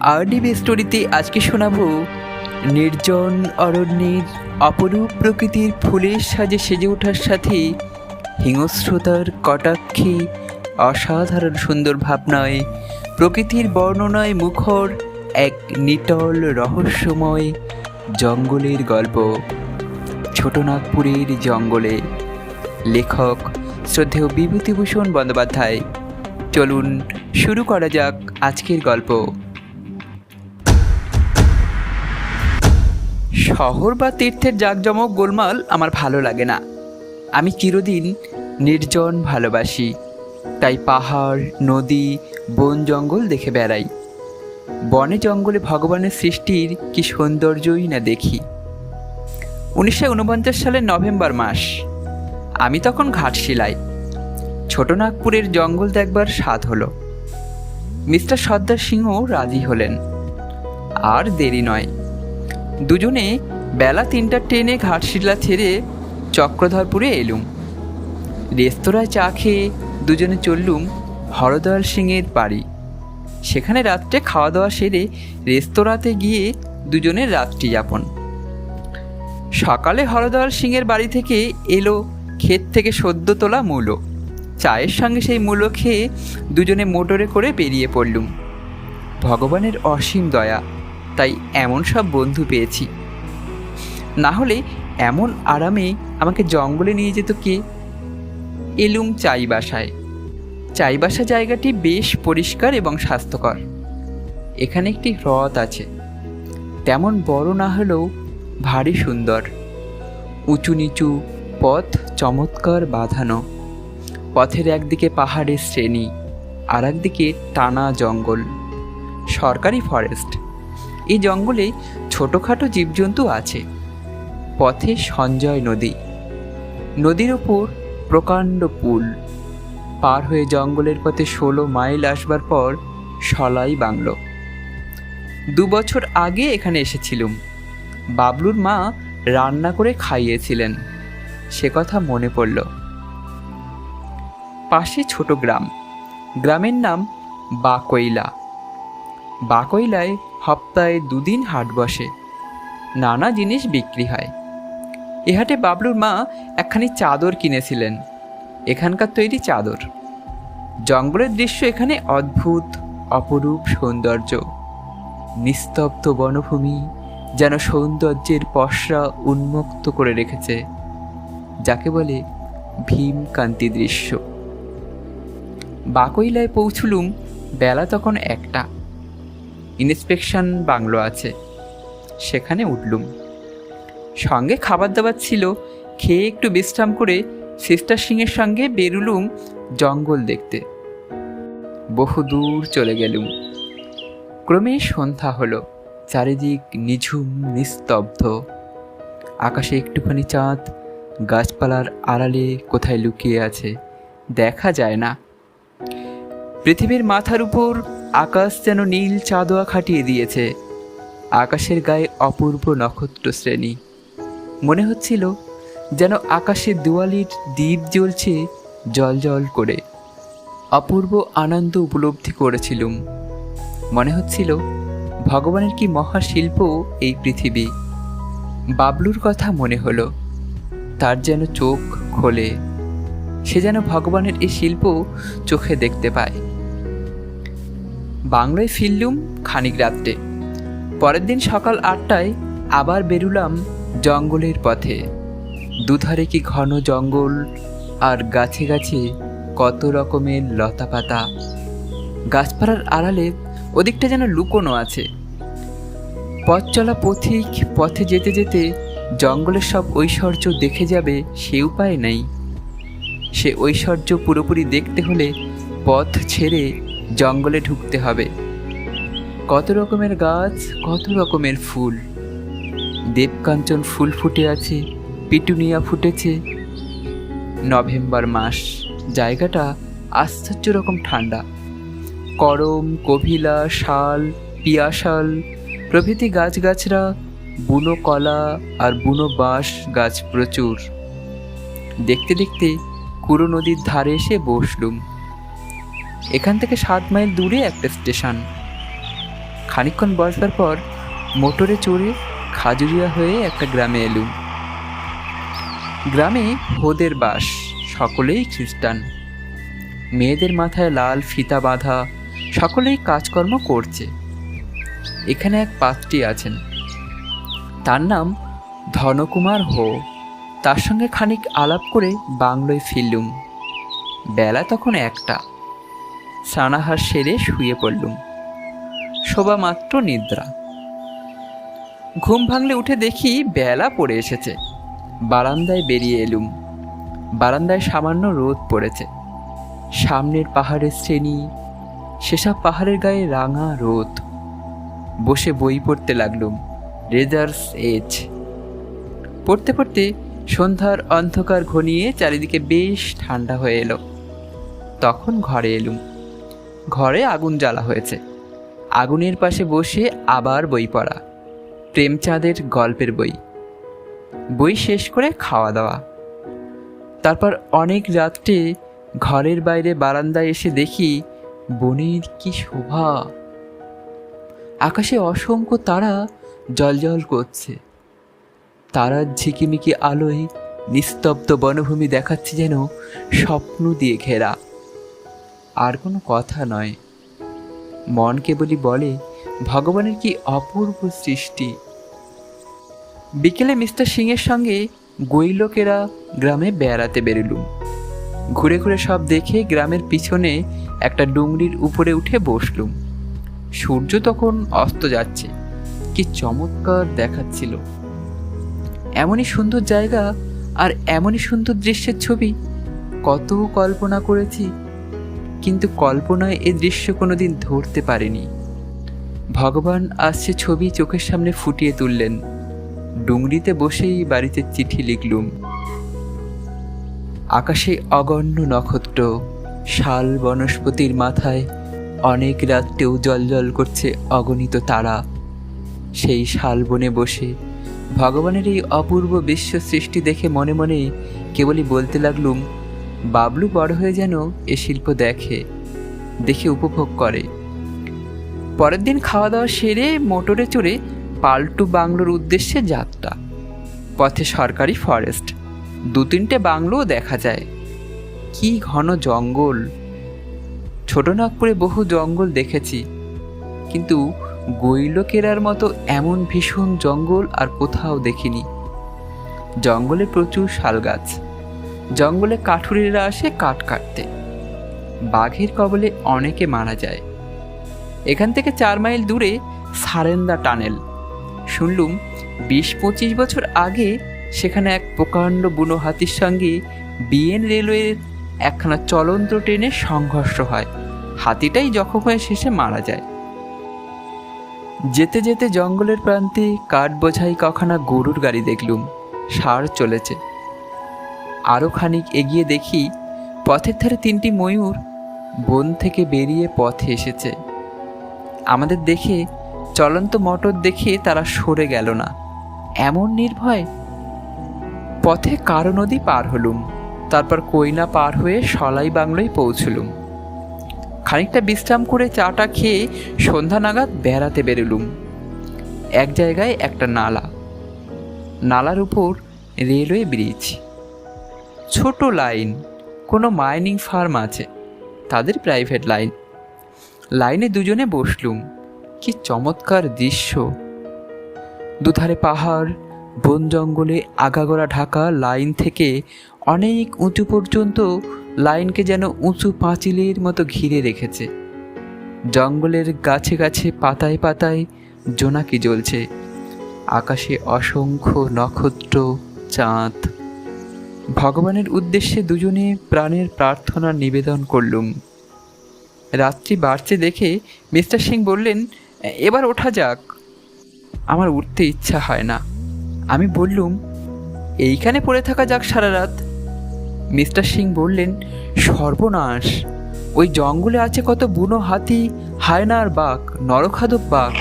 RDB স্টোরিতে আজকে শোনাবো নির্জন অরণ্যের অপরূপ প্রকৃতির ফুলের সাজে সেজে ওঠার সাথে হিংস্রতার কটাক্ষে অসাধারণ সুন্দর ভাবনায় প্রকৃতির বর্ণনায় মুখর এক নিটল রহস্যময় জঙ্গলের গল্প। ছোটনাগপুরের জঙ্গলে লেখক শ্রদ্ধেয় বিভূতিভূষণ বন্দ্যোপাধ্যায়। চলুন শুরু করা যাক আজকের গল্প। শহর বা তীর্থের জাঁকজমক গোলমাল আমার ভালো লাগে না। আমি চিরদিন নির্জন ভালোবাসি, তাই পাহাড়, নদী, বন, জঙ্গল দেখে বেড়াই। বনে জঙ্গলে ভগবানের সৃষ্টির কি সৌন্দর্যই না দেখি। উনিশশো উনপঞ্চাশ সালের নভেম্বর মাস, আমি তখন ঘাটশিলায়। ছোটনাগপুরের জঙ্গল দেখবার স্বাদ হলো। মিস্টার সর্দার সিংহ রাজি হলেন। আর দেরি নয়। দুজনে বেলা তিনটা ট্রেনে ঘাটশিলা ছেড়ে চক্রধরপুরে এলুম। রেস্তোরাঁয় চা খেয়ে দুজনে চললুম হরদয়াল সিংয়ের বাড়ি। সেখানে রাত্রে খাওয়া দাওয়া সেরে রেস্তোরাঁতে গিয়ে দুজনের রাত্রি যাপন সকালে হরদয়াল সিংয়ের বাড়ি থেকে এলো ক্ষেত থেকে সদ্য তোলা মূলো। চায়ের সঙ্গে সেই মূলো খেয়ে দুজনে মোটরে করে বেরিয়ে পড়লুম। ভগবানের অসীম দয়া। তাই এমন সব বন্ধু পেয়েছি। না হলে এমন আরামে আমাকে জঙ্গলে নিয়ে যেত কে? এলুম চাই বাসায় চাইবাসা জায়গাটি বেশ পরিষ্কার এবং স্বাস্থ্যকর। এখানে একটি হ্রদ আছে। তেমন বড় না হলেও ভারী সুন্দর। উঁচু নিচু পথ চমৎকার বাঁধানো। পথের একদিকে পাহাড়ের শ্রেণি আর একদিকে টানা জঙ্গল। সরকারি ফরেস্ট। এই জঙ্গলে ছোটোখাটো জীবজন্তু আছে। পথে সঞ্জয় নদী। নদীর ওপর প্রকাণ্ড পুল। পার হয়ে জঙ্গলের পথে ষোলো মাইল আসবার পর সলাই বাংলো। দু বছর আগে এখানে এসেছিলুম। বাবলুর মা রান্না করে খাইয়েছিলেন। সে কথা মনে পড়ল। পাশে ছোট গ্রাম। গ্রামের নাম বাকইলা বাকইলায় সপ্তাহে দুদিন হাট বসে। নানা জিনিস বিক্রি হয়। এ হাটে বাবলুর মা একখানি চাদর কিনেছিলেন। এখানকার তৈরি চাদর। জঙ্গলের দৃশ্য এখানে অদ্ভুত, অপরূপ সৌন্দর্য। নিস্তব্ধ বনভূমি যেন সৌন্দর্যের পসরা উন্মুক্ত করে রেখেছে, যাকে বলে ভীমকান্তি দৃশ্য। বাকইলায় পৌঁছলুম বেলা তখন একটা। ইন্সপেকশন বাংলো আছে। সেখানে উঠলুম। সঙ্গে খাবার দাবার ছিল, খেয়ে একটু বিশ্রাম করে সিস্টার সিংয়ের সঙ্গে বেরুলুম জঙ্গল দেখতে। বহু দূর চলে গেলুম। ক্রমে সন্ধ্যা হলো, চারিদিক নিঝুম, নিস্তব্ধ। আকাশে একটুখানি চাঁদ, গাছপালার আড়ালে কোথায় লুকিয়ে আছে দেখা যায় না। পৃথিবীর মাথার উপর আকাশ যেন নীল চাঁদোয়া খাটিয়ে দিয়েছে। আকাশের গায়ে অপূর্ব নক্ষত্র শ্রেণি। মনে হচ্ছিল যেন আকাশের দুয়ালির দ্বীপ জ্বলছে জল জল করে। অপূর্ব আনন্দ উপলব্ধি করেছিলুম। মনে হচ্ছিল ভগবানের কি মহাশিল্প এই পৃথিবী। বাবলুর কথা মনে হলো। তার যেন চোখ খোলে। সে যেন ভগবানের এই শিল্প চোখে দেখতে পায়। বাংলায় ফিরলুম খানিক রাত্রে। পরের দিন সকাল আটটায় আবার বেরুলাম জঙ্গলের পথে। দুধারে কি ঘন জঙ্গল, আর গাছে গাছে কত রকমের লতা পাতা গাছপালার আড়ালে ওদিকটা যেন লুকোনো আছে। পথ চলা পথিক, পথে যেতে যেতে জঙ্গলের সব ঐশ্বর্য দেখে যাবে সে উপায় নেই। সে ঐশ্বর্য পুরোপুরি দেখতে হলে পথ ছেড়ে জঙ্গলে ঢুকতে হবে। কত রকমের গাছ, কত রকমের ফুল। দেবকাঞ্চন ফুল ফুটে আছে, পিটুনিয়া ফুটেছে। নভেম্বর মাস, জায়গাটা আশ্চর্য রকম ঠান্ডা। করম, কভিলা, শাল, পিয়াশাল, প্রভৃতি গাছগাছরা, বুনো কলা আর বুনো বাঁশ গাছ প্রচুর। দেখতে দেখতে কুরো নদীর ধারে এসে বসলুম। এখান থেকে সাত মাইল দূরে একটা স্টেশন। খানিকক্ষণ বসবার পর মোটরে চড়ে খাজুরিয়া হয়ে একটা গ্রামে এলুম। গ্রামে হোদের বাস, সকলেই খ্রিস্টান। মেয়েদের মাথায় লাল ফিতা বাঁধা, সকলেই কাজকর্ম করছে। এখানে এক পাত্রী আছেন। তার নাম ধনকুমার হো। তার সঙ্গে খানিক আলাপ করে বাংলোয় ফিরলুম। বেলা তখন একটা। স্নানাহার সেরে শুয়ে পড়লুম। শোভা মাত্র নিদ্রা। ঘুম ভাঙলে উঠে দেখি বেলা পড়ে এসেছে। বারান্দায় বেরিয়ে এলুম। বারান্দায় সামান্য রোদ পড়েছে। সামনের পাহাড়ের শ্রেণি, সেসব পাহাড়ের গায়ে রাঙা রোদ। বসে বই পড়তে লাগলুম, রেজার্স এজ। পড়তে পড়তে সন্ধ্যার অন্ধকার ঘনিয়ে চারিদিকে বেশ ঠান্ডা হয়ে এলো। তখন ঘরে এলুম। ঘরে আগুন জ্বালা হয়েছে। আগুনের পাশে বসে আবার বই পড়া। প্রেমচাঁদের গল্পের বই। বই শেষ করে খাওয়া দাওয়া। তারপর অনেক রাত্রে ঘরের বাইরে বারান্দায় এসে দেখি বনের কি শোভা। আকাশে অসংখ্য তারা জলজল করছে। তারার ঝিকিমিকি আলোয় নিস্তব্ধ বনভূমি দেখাচ্ছে যেন স্বপ্ন দিয়ে ঘেরা। আর কোনো কথা নয়। মন কেবলই বলে, ভগবানের কি অপূর্ব সৃষ্টি? বিকেলে মিস্টার সিংয়ের সঙ্গে গৈলোকেরা গ্রামে বেড়াতে বেরোলুম। ঘুরে ঘুরে সব দেখে গ্রামের পিছনে একটা ডুংরির উপরে উঠে বসলুম। সূর্য তখন অস্ত যাচ্ছে, কি চমৎকার দেখাচ্ছিল। এমনই সুন্দর জায়গা আর এমনই সুন্দর দৃশ্যের ছবি, কত কল্পনা করেছি কিন্তু কল্পনায় এ দৃশ্য কোনোদিন ধরতে পারেনি। ভগবান আসছে ছবি চোখের সামনে ফুটিয়ে তুললেন। ডুংরিতে বসেই বাড়িতে চিঠি লিখলুম। আকাশে অগণ্য নক্ষত্র, শাল বনস্পতির মাথায় অনেক রাত্রেও জল করছে অগণিত তারা। সেই শাল বনে বসে ভগবানের এই অপূর্ব বিশ্ব সৃষ্টি দেখে মনে মনে কেবলই বলতে লাগলুম বাবলু বড় হয়ে যেন এ শিল্প দেখে দেখে উপভোগ করে। পরের দিন খাওয়া দাওয়া সেরে মোটরে চড়ে পাল্টু বাংলোর উদ্দেশ্যে যাত্রা। পথে সরকারি ফরেস্ট, দু তিনটে বাংলোও দেখা যায়। কি ঘন জঙ্গল! ছোটনাগপুরে বহু জঙ্গল দেখেছি, কিন্তু গৈলকেরার মতো এমন ভীষণ জঙ্গল আর কোথাও দেখিনি। জঙ্গলে প্রচুর শাল গাছ জঙ্গলে কাঠুরিরা আসে কাঠ কাটতে। বাঘের কবলে অনেকে মারা যায়। এখান থেকে চার মাইল দূরে সারেন্দা টানেল। শুনলুম, বিশ পঁচিশ বছর আগে সেখানে এক প্রকাণ্ড বুনো হাতির সঙ্গে বিএন রেলওয়ের একখানা চলন্ত ট্রেনে সংঘর্ষ হয়। হাতিটাই জখম হয়ে শেষে মারা যায়। যেতে যেতে জঙ্গলের প্রান্তে কাঠ বোঝাই কখানা গরুর গাড়ি দেখলুম। সার চলেছে। আরও খানিক এগিয়ে দেখি পথের ধারে তিনটি ময়ূর বন থেকে বেরিয়ে পথে এসেছে। আমাদের দেখে চলন্ত মটর দেখে তারা সরে গেল না। এমন নির্ভয়। পথে কারও নদী পার হলুম, তারপর কইনা পার হয়ে সলাই বাংলোয় পৌঁছলুম। খানিকটা বিশ্রাম করে চাটা খেয়ে সন্ধ্যা নাগাদ বেড়াতে বেরোলুম। এক জায়গায় একটা নালা। নালার উপর রেলওয়ে ব্রিজ। ছোট লাইন, কোনো মাইনিং ফার্ম আছে, তাদের প্রাইভেট লাইন। লাইনে দুজনে বসলুম, কি চমৎকার দৃশ্য। দুধারে পাহাড়, বন জঙ্গলে আগাগোড়া ঢাকা লাইন থেকে অনেক উঁচু পর্যন্ত লাইনকে যেন উঁচু পাঁচিলের মতো ঘিরে রেখেছে। জঙ্গলের গাছে গাছে পাতায় পাতায় জোনাকি জ্বলছে। আকাশে অসংখ্য নক্ষত্র, চাঁদ ভগবানের উদ্দেশ্যে দুজনে প্রাণের প্রার্থনা নিবেদন করলুম। রাত্রি বাড়ছে দেখে মিস্টার সিং বললেন, এবার ওঠা যাক। আমার উঠতে ইচ্ছা হয় না। আমি বললুম, এইখানে পড়ে থাকা যাক সারা রাত মিস্টার সিং বললেন, সর্বনাশ। ওই জঙ্গলে আছে কত বুনো হাতি হায়নার বাঘ, নরখাদক বাঘ।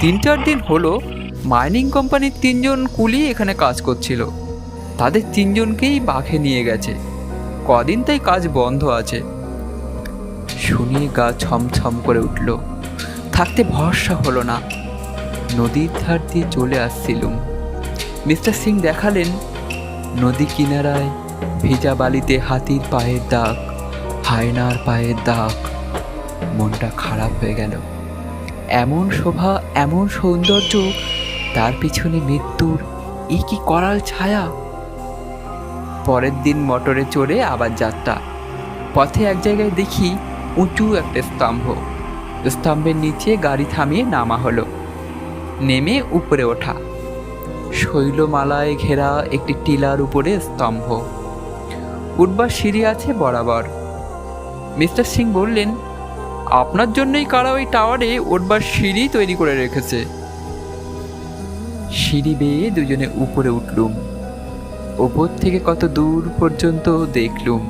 তিন চার দিন হলো মাইনিং কোম্পানির তিনজন কুলি এখানে কাজ করছিল। তাদের তিনজনকেই বাঘে নিয়ে গেছে। কদিন তাই কাজ বন্ধ আছে। শুনিয়ে গা ছমছম করে উঠল। থাকতে ভরসা হলো না। নদীর ধার দিয়ে চলে আসছিলুম। মিস্টার সিং দেখালেন, নদী কিনারায় ভেজা বালিতে হাতির পায়ের দাগ, হায়নার পায়ের দাগ। মনটা খারাপ হয়ে গেল। এমন শোভা, এমন সৌন্দর্য, তার পিছনে মৃত্যুর এই কি করাল ছায়া? পরের দিন মোটরে চড়ে আবার যাত্রা। পথে এক জায়গায় দেখি উঁচু একটা স্তম্ভ। স্তম্ভের নিচে গাড়ি থামিয়ে নামা হলো। নেমে উপরে ওঠা। শৈলমালায় ঘেরা একটি টিলার উপরে স্তম্ভ। উঠবার সিঁড়ি আছে বরাবর। মিস্টার সিং বললেন, আপনার জন্যই কারা ওই টাওয়ারে উঠবার সিঁড়ি তৈরি করে রেখেছে? সিঁড়ি বেয়ে দুজনে উপরে উঠলুম। ওপর থেকে কত দূর পর্যন্ত দেখলুম।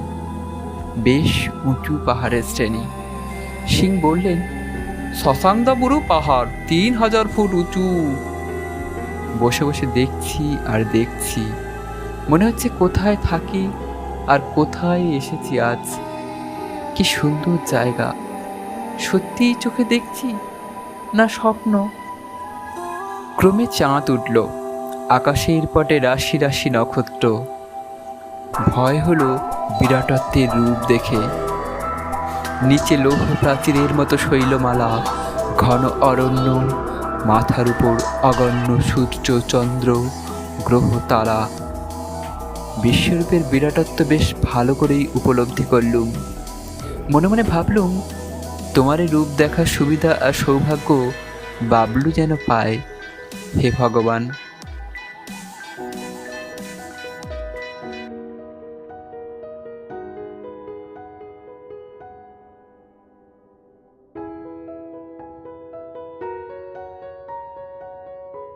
বেশ উঁচু পাহাড়ের শ্রেণি। সিং বললেন শশাঙ্কদাবুরু পাহাড়, তিন হাজার ফুট উঁচু। বসে বসে দেখছি আর দেখছি। মনে হচ্ছে কোথায় থাকি আর কোথায় এসেছি আজ। কি সুন্দর জায়গা। সত্যিই চোখে দেখছি না স্বপ্ন? ক্রমে চাঁদ উঠল। আকাশের পটে রাশি রাশি নক্ষত্র। ভয় হলো বিরাটত্বের রূপ দেখে। নিচে লৌহ প্রাচীরের মতো শৈলমালা, ঘন অরণ্য, মাথার উপর অগণ্য সূর্য, চন্দ্র, গ্রহ, তারা। বিশ্বরূপের বিরাটত্ব বেশ ভালো করেই উপলব্ধি করলুম। মনে মনে ভাবলুম, তোমার রূপ দেখার সুবিধা আর সৌভাগ্য বাবলু যেন পায়, হে ভগবান।